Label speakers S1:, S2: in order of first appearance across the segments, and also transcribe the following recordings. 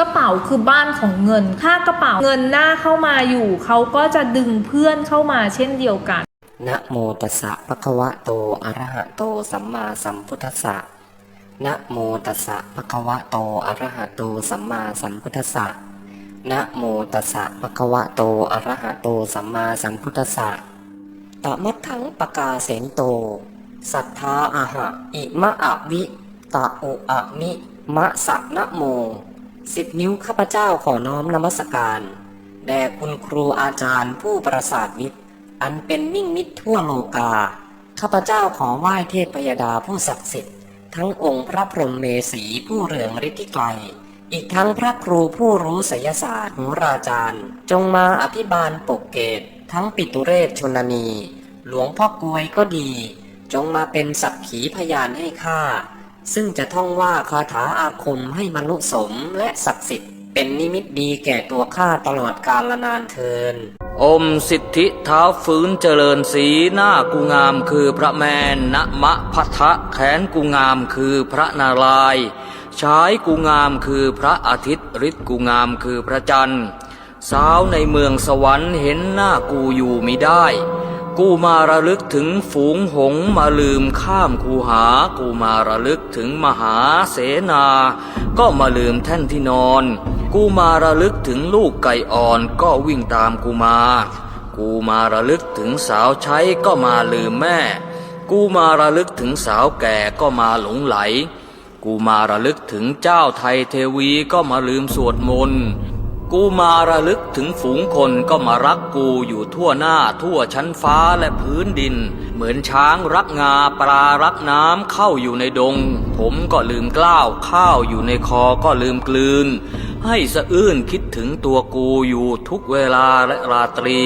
S1: กระเป๋าคือบ้านของเงิน ถ้ากระเป๋าเงินหน้าเข้ามาอยู่ เขาก็จะดึงเพื่อนเข้ามาเช่นเดียวกัน
S2: นะโมตัสสะภะคะวะโต อะระหะโต สัมมาสัมพุทธัสสะ นะโมตัสสะภะคะวะโต อะระหะโต สัมมาสัมพุทธัสสะ นะโมตัสสะภะคะวะโต อะระหะโต สัมมาสัมพุทธัสสะตะมัทถังปะกาเสนโต สัทธาอะหะ อิมะอะวิ ตะโออะมิ มะสะนะโม สิบนิ้วข้าพเจ้าขอน้อมนมัสการ แด่คุณครูอาจารย์ผู้ประสาทวิทย์ อันเป็นมิ่งมิตรทั่วโลกา ข้าพเจ้าขอไหว้เทพยดาผู้ศักดิ์สิทธิ์ ทั้งองค์พระพรหมเมสีผู้เรืองฤทธิไกรอีกทั้งพระครูผู้รู้ไสยศาสตร์โหราจารย์ จงมาอภิบาลปกเกต ทั้งปิตุเรศชนนี หลวงพ่อกวยก็ดี จงมาเป็นสักขีพยานให้ข้า ซึ่งจะท่องว่าคาถาอาคมให้มนุสมและศักดิ์สิทธิ์ เป็นนิมิตดีแก่ตัวข้าตลอดกาลนานเทิน
S3: อมสิทธิเท้าฟื้นเจริญสีหน้ากูงามคือพระแมนนะมะพัทะแขนกูงามคือพระนารายณ์ชายกูงามคือพระอาทิตย์ฤทธิ์กูงามคือพระจันทร์ สาวในเมืองสวรรค์เห็นหน้ากูอยู่มิได้ กูมาระลึกถึงฝูงหงมาลืมข้ามคูหา กูมาระลึกถึงมหาเสนา ก็มาลืมแท่นที่นอน กูมาระลึกถึงลูกไก่อ่อนก็วิ่งตามกูมา กูมาระลึกถึงสาวใช้ก็มาลืมแม่ กูมาระลึกถึงสาวแก่ก็มาหลงไหล กูมาระลึกถึงเจ้าไทยเทวีก็มาลืมสวดมนต์ กูมาระลึกถึงฝูงคนก็มารักกูอยู่ทั่วหน้าทั่วชั้นฟ้าและพื้นดิน เหมือนช้างรักงาปลารักน้ำเข้าอยู่ในดง ผมก็ลืมกล้าวข้าวอยู่ในคอก็ลืมกลืน ให้สะอื้นคิดถึงตัวกูอยู่ทุกเวลาและราตรี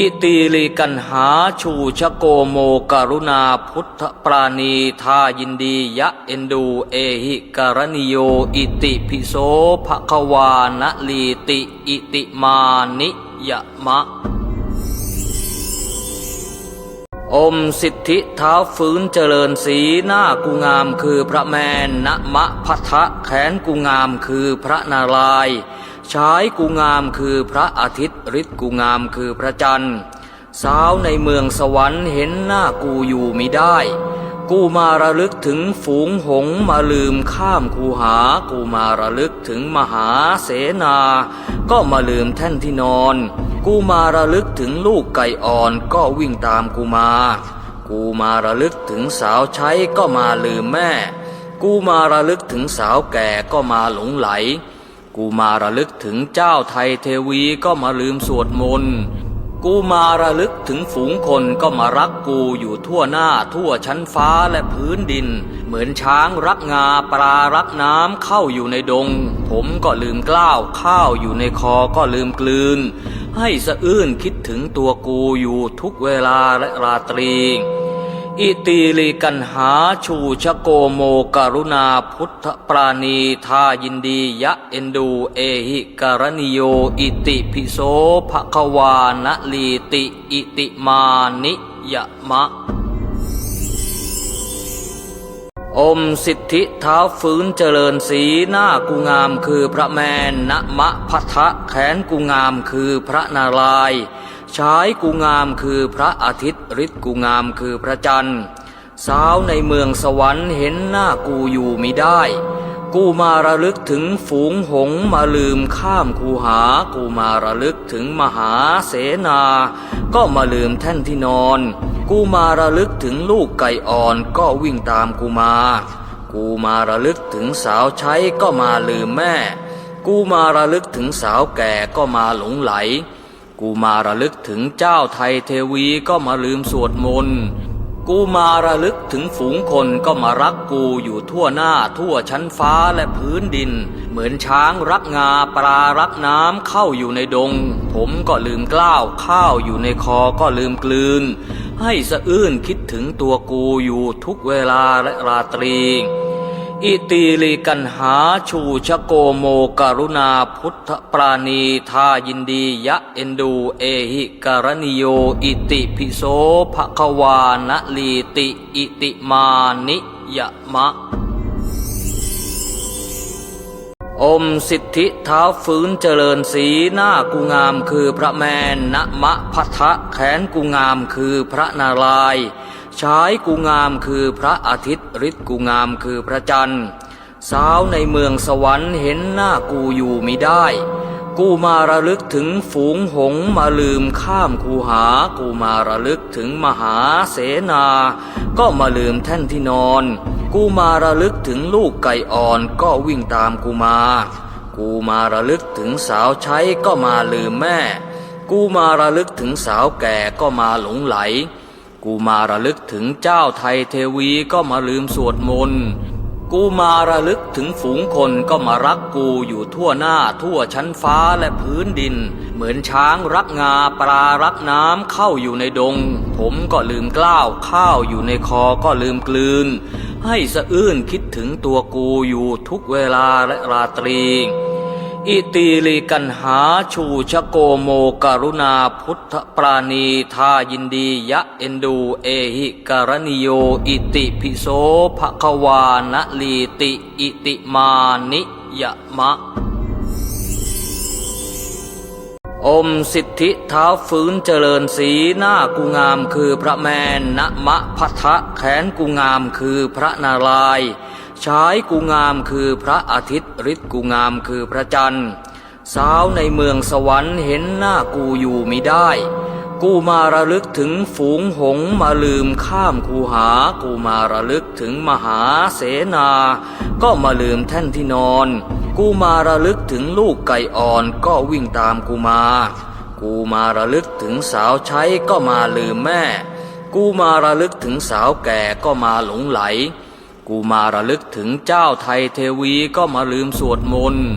S3: อิติลิกันหาชูชโกโมการุณาพุทธปราณีทายินดียะเอนดูเอหิการณิโยอิติพิโสภควานลีติอิติมานิยมะ อมสิทธิเท้าฟื้นเจริญสีหน้ากูงามคือพระแมนนะมะพัทะแขนกูงามคือพระนารายณ์ ชายกูงามคือพระอาทิตย์ฤทธิ์กูงามคือพระจันทร์ สาวในเมืองสวรรค์เห็นหน้ากูอยู่มิได้ กูมาระลึกถึงฝูงหงมาลืมข้ามคูหา กูมาระลึกถึงมหาเสนา ก็มาลืมแท่นที่นอน กูมาระลึกถึงลูกไก่อ่อนก็วิ่งตามกูมา กูมาระลึกถึงสาวใช้ก็มาลืมแม่ กูมาระลึกถึงสาวแก่ก็มาหลงไหล กูมาระลึกถึงเจ้าไทยเทวีก็มาลืมสวดมนต์กูมาระลึกถึงฝูงคนก็มารักกูอยู่ทั่วหน้าทั่วชั้นฟ้าและพื้นดิน เหมือนช้างรักงาปลารักน้ำเข้าอยู่ในดง ผมก็ลืมกล้าวข้าวอยู่ในคอก็ลืมกลืน ให้สะอื้นคิดถึงตัวกูอยู่ทุกเวลาและราตรี อิติลิกันหาชูชโกโมการุณาพุทธปราณีทายินดียะเอนดูเอหิการณิโยอิติพิโสภควานะลีติอิติมานิยะมะ อมสิทธิเท้าฟื้นเจริญสีหน้ากูงามคือพระแมนนะมะพัทะแขนกูงามคือพระนารายณ์ ชายกูงามคือพระอาทิตย์ฤทธิ์กูงามคือพระจันทร์ สาวในเมืองสวรรค์เห็นหน้ากูอยู่มิได้ กูมาระลึกถึงฝูงหงมาลืมข้ามคูหา กูมาระลึกถึงมหาเสนา ก็มาลืมแท่นที่นอน กูมาระลึกถึงลูกไก่อ่อนก็วิ่งตามกูมา กูมาระลึกถึงสาวใช้ก็มาลืมแม่ กูมาระลึกถึงสาวแก่ก็มาหลงไหล กูมาระลึกถึงเจ้าไทยเทวีก็มาลืมสวดมนต์กูมาระลึกถึงฝูงคนก็มารักกูอยู่ทั่วหน้าทั่วชั้นฟ้าและพื้นดิน เหมือนช้างรักงาปลารักน้ำเข้าอยู่ในดง ผมก็ลืมกล้าวข้าวอยู่ในคอก็ลืมกลืน ให้สะอื้นคิดถึงตัวกูอยู่ทุกเวลาและราตรี อิติลิกันหาชูชโกโมการุณาพุทธปราณีทายินดียะเอนดูเอหิการณิโยอิติพิโสภควานลีติอิติมานิยมะ อมสิทธิเท้าฟื้นเจริญสีหน้ากูงามคือพระแมนณมะพัทะแขนกูงามคือพระนารายณ์ ชายกูงามคือพระอาทิตย์ฤทธิ์กูงามคือพระจันทร์ สาวในเมืองสวรรค์เห็นหน้ากูอยู่มิได้ กูมาระลึกถึงฝูงหงมาลืมข้ามคูหา กูมาระลึกถึงมหาเสนา ก็มาลืมแท่นที่นอน กูมาระลึกถึงลูกไก่อ่อนก็วิ่งตามกูมา กูมาระลึกถึงสาวใช้ก็มาลืมแม่ กูมาระลึกถึงสาวแก่ก็มาหลงไหล กูมาระลึกถึงเจ้าไทยเทวีก็มาลืมสวดมนต์ กูมาระลึกถึงฝูงคนก็มารักกูอยู่ทั่วหน้าทั่วชั้นฟ้าและพื้นดิน เหมือนช้างรักงาปลารักน้ำเข้าอยู่ในดง ผมก็ลืมกล้าวข้าวอยู่ในคอก็ลืมกลืน ให้สะอื้นคิดถึงตัวกูอยู่ทุกเวลาและราตรี อิติลิกันหาชูชโกโมการุณาพุทธปราณีทายินดียะเอนดูเอหิการณิโยอิติพิโสภควานะลีติอิติมานิยะมะ อมสิทธิเท้าฟื้นเจริญสีหน้ากูงามคือพระแมนณมะพัทะแขนกูงามคือพระนารายณ์ ชายกูงามคือพระอาทิตย์ฤทธิ์กูงามคือพระจันทร์ สาวในเมืองสวรรค์เห็นหน้ากูอยู่มิได้ กูมาระลึกถึงฝูงหงมาลืมข้ามคูหา กูมาระลึกถึงมหาเสนา ก็มาลืมแท่นที่นอน กูมาระลึกถึงลูกไก่อ่อนก็วิ่งตามกูมา กูมาระลึกถึงสาวใช้ก็มาลืมแม่ กูมาระลึกถึงสาวแก่ก็มาหลงไหล กูมาระลึกถึงเจ้าไทยเทวีก็มาลืมสวดมนต์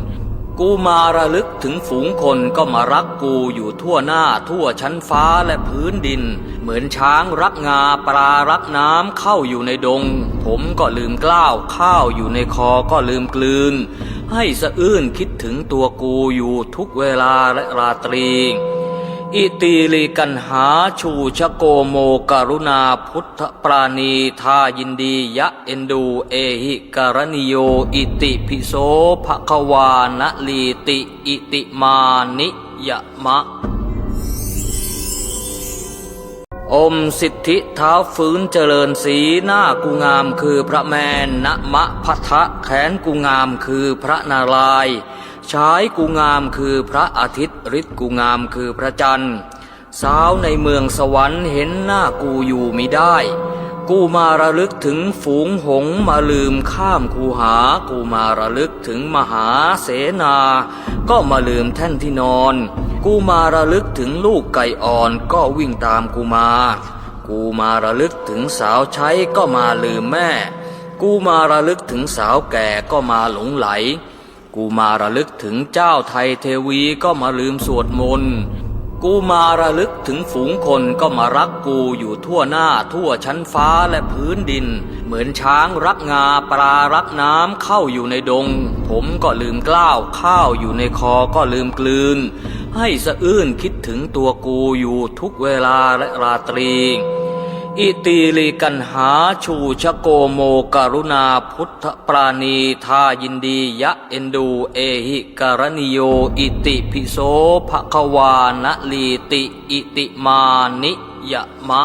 S3: กูมาระลึกถึงฝูงคนก็มารักกูอยู่ทั่วหน้าทั่วชั้นฟ้าและพื้นดิน เหมือนช้างรักงาปลารักน้ำเข้าอยู่ในดง ผมก็ลืมกล้าวข้าวอยู่ในคอก็ลืมกลืน ให้สะอื้นคิดถึงตัวกูอยู่ทุกเวลาและราตรี อิติลิกันหาชูชโกโมการุณาพุทธปราณีทายินดียะเอนดูเอหิการณิโยอิติพิโสภควานะลีติอิติมานิยมะ อมสิทธิเท้าฟื้นเจริญสีหน้ากูงามคือพระแมนณมะพัทะแขนกูงามคือพระนารายณ์ ชายกูงามคือพระอาทิตย์ฤทธิ์กูงามคือพระจันทร์สาวในเมืองสวรรค์เห็นหน้ากูอยู่มิได้ กูมาระลึกถึงฝูงหงมาลืมข้ามคูหา กูมาระลึกถึงมหาเสนา ก็มาลืมแท่นที่นอน กูมาระลึกถึงลูกไก่อ่อนก็วิ่งตามกูมา กูมาระลึกถึงสาวใช้ก็มาลืมแม่ กูมาระลึกถึงสาวแก่ก็มาหลงไหล กูมาระลึกถึงเจ้าไทยเทวีก็มาลืมสวดมนต์กูมาระลึกถึงฝูงคนก็มารักกูอยู่ทั่วหน้าทั่วชั้นฟ้าและพื้นดิน เหมือนช้างรักงาปลารักน้ำเข้าอยู่ในดง ผมก็ลืมกล้าวข้าวอยู่ในคอก็ลืมกลืน ให้สะอื้นคิดถึงตัวกูอยู่ทุกเวลาและราตรี อิติลิกันหาชูชโกโมการุณาพุทธปราณีทายินดียะเอนดูเอหิการณิโยอิติพิโสภควานลีติอิติมานิยมะ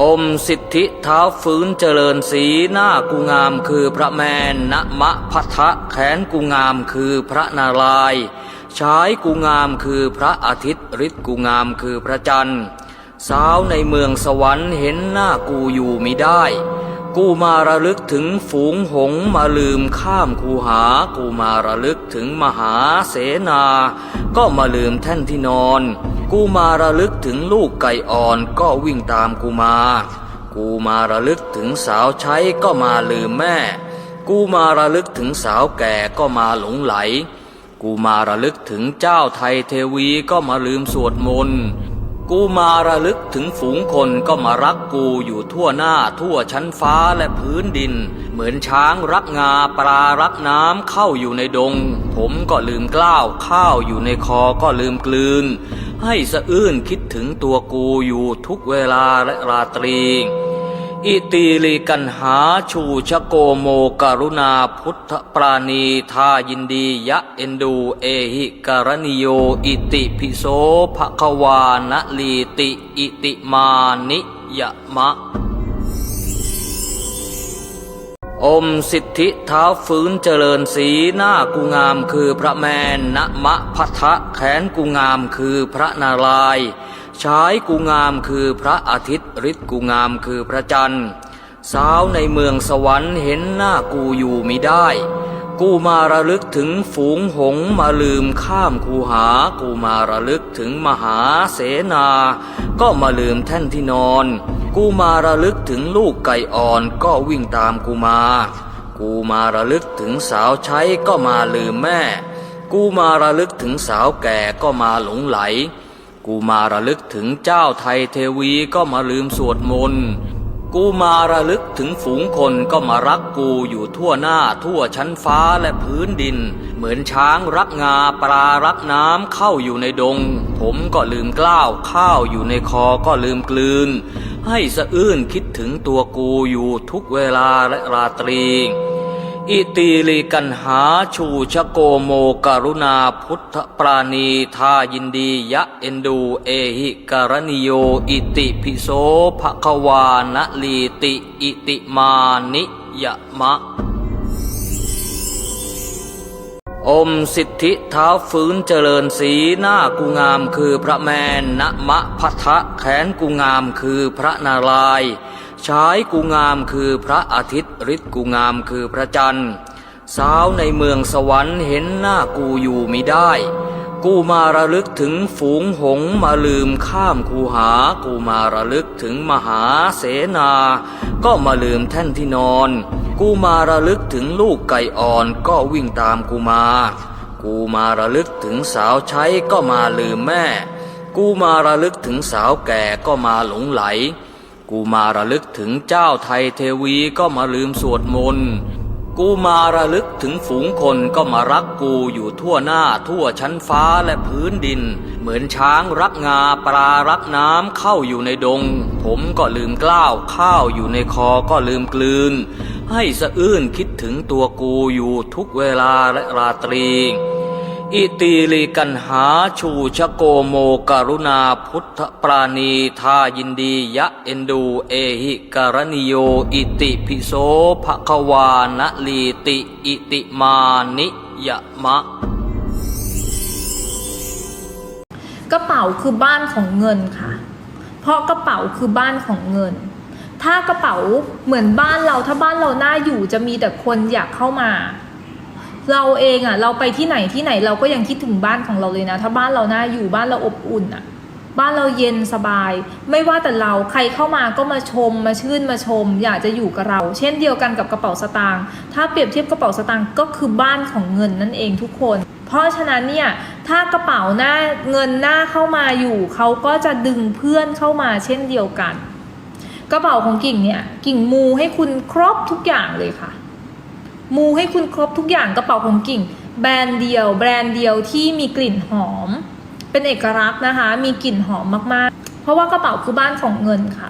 S3: อมสิทธิเท้าฟื้นเจริญสีหน้ากูงามคือพระแมนณมะพัทะแขนกูงามคือพระนารายณ์ ชายกูงามคือพระอาทิตย์ฤทธิ์กูงามคือพระจันทร์ สาวในเมืองสวรรค์เห็นหน้ากูอยู่มิได้ กูมาระลึกถึงฝูงหงมาลืมข้ามคูหา กูมาระลึกถึงมหาเสนา ก็มาลืมแท่นที่นอน กูมาระลึกถึงลูกไก่อ่อนก็วิ่งตามกูมา กูมาระลึกถึงสาวใช้ก็มาลืมแม่ กูมาระลึกถึงสาวแก่ก็มาหลงไหล กูมาระลึกถึงเจ้าไทยเทวีก็มาลืมสวดมนต์กูมาระลึกถึงฝูงคนก็มารักกูอยู่ทั่วหน้าทั่วชั้นฟ้าและพื้นดิน เหมือนช้างรักงาปลารักน้ำเข้าอยู่ในดง ผมก็ลืมกล้าวข้าวอยู่ในคอก็ลืมกลืน ให้สะอื้นคิดถึงตัวกูอยู่ทุกเวลาและราตรี อิติลิกันหาชูชโกโมกรุณาพุทธปราณีทายินดียะเอนดูเอหิการณิโยอิติพิโสภควานะลีติอิติมานิยะมะ อมสิทธิเท้าฟื้นเจริญสีหน้ากูงามคือพระแมนณมะพัทะแขนกูงามคือพระนารายณ์ ชายกูงามคือพระอาทิตย์ฤทธิ์กูงามคือพระจันทร์ สาวในเมืองสวรรค์เห็นหน้ากูอยู่มิได้ กูมาระลึกถึงฝูงหงมาลืมข้ามคูหา กูมาระลึกถึงมหาเสนา ก็มาลืมแท่นที่นอน กูมาระลึกถึงลูกไก่อ่อนก็วิ่งตามกูมา กูมาระลึกถึงสาวใช้ก็มาลืมแม่ กูมาระลึกถึงสาวแก่ก็มาหลงไหล กูมาระลึกถึงเจ้าไทยเทวีก็มาลืมสวดมนต์กูมาระลึกถึงฝูงคนก็มารักกูอยู่ทั่วหน้าทั่วชั้นฟ้าและพื้นดิน เหมือนช้างรักงาปลารักน้ำเข้าอยู่ในดง ผมก็ลืมกล้าวข้าวอยู่ในคอก็ลืมกลืน ให้สะอื้นคิดถึงตัวกูอยู่ทุกเวลาและราตรี อิติลิกันหาชูชโกโมกรุณาพุทธปราณีทายินดียะเอนดูเอหิการณิโยอิติพิโสภควานลีติอิติมานิยมะ อมสิทธิเท้าฟื้นเจริญสีหน้ากูงามคือพระแมนณมะพัทะแขนกูงามคือพระนารายณ์ ชายกูงามคือพระอาทิตย์ฤทธิ์กูงามคือพระจันทร์ สาวในเมืองสวรรค์เห็นหน้ากูอยู่มิได้ กูมาระลึกถึงฝูงหงมาลืมข้ามคูหา กูมาระลึกถึงมหาเสนา ก็มาลืมแท่นที่นอน กูมาระลึกถึงลูกไก่อ่อนก็วิ่งตามกูมา กูมาระลึกถึงสาวใช้ก็มาลืมแม่ กูมาระลึกถึงสาวแก่ก็มาหลงไหล กูมาระลึกถึงเจ้าไทยเทวีก็มาลืมสวดมนต์ กูมาระลึกถึงฝูงคนก็มารักกูอยู่ทั่วหน้าทั่วชั้นฟ้าและพื้นดิน เหมือนช้างรักงาปลารักน้ำเข้าอยู่ในดง ผมก็ลืมกล้าวข้าวอยู่ในคอก็ลืมกลืน ให้สะอื้นคิดถึงตัวกูอยู่ทุกเวลาและราตรี อิติลิกันหาชูชโกโมกรุณาพุทธปราณีทายินดียะเอนดูเอหิการณิโยอิติพิโสภควานะลีติอิติมานิยะมะ
S1: กระเป๋าคือบ้านของเงินค่ะ เพราะกระเป๋าคือบ้านของเงิน ถ้ากระเป๋าเหมือนบ้านเราถ้าบ้านเราน่าอยู่จะมีแต่คนอยากเข้ามา เราเองอะ่ะ เราไปที่ไหนที่ไหนเราก็ยังคิดถึงบ้านของเราเลยนะ ถ้าบ้านเราน่าอยู่บ้านเราอบอุ่นอะ่ะ บ้านเราเย็นสบาย ไม่ว่าแต่เราใครเข้ามาก็มาชมมาชื่นมาชม อยากจะอยู่กับเรา เช่นเดียวกันกับกระเป๋าสตางค์ถ้าเปรียบเทียบกระเป๋าสตางค์ก็คือบ้านของเงินนั่นเองทุกคน เพราะฉะนั้นเนี่ยถ้ากระเป๋าหน้าเงินหน้าเข้ามาอยู่เขาก็จะดึงเพื่อนเข้ามาเช่นเดียวกัน กระเป๋าของกิ่งเนี่ยกิ่งมูให้คุณครบทุกอย่างเลยค่ะ มูให้คุณครบทุกอย่างกระเป๋าของกิ่ง แบรนด์เดียว แบรนด์เดียวที่มีกลิ่นหอม เป็นเอกลักษณ์นะคะ มีกลิ่นหอมมากๆ เพราะว่ากระเป๋าคือบ้านของเงินค่ะ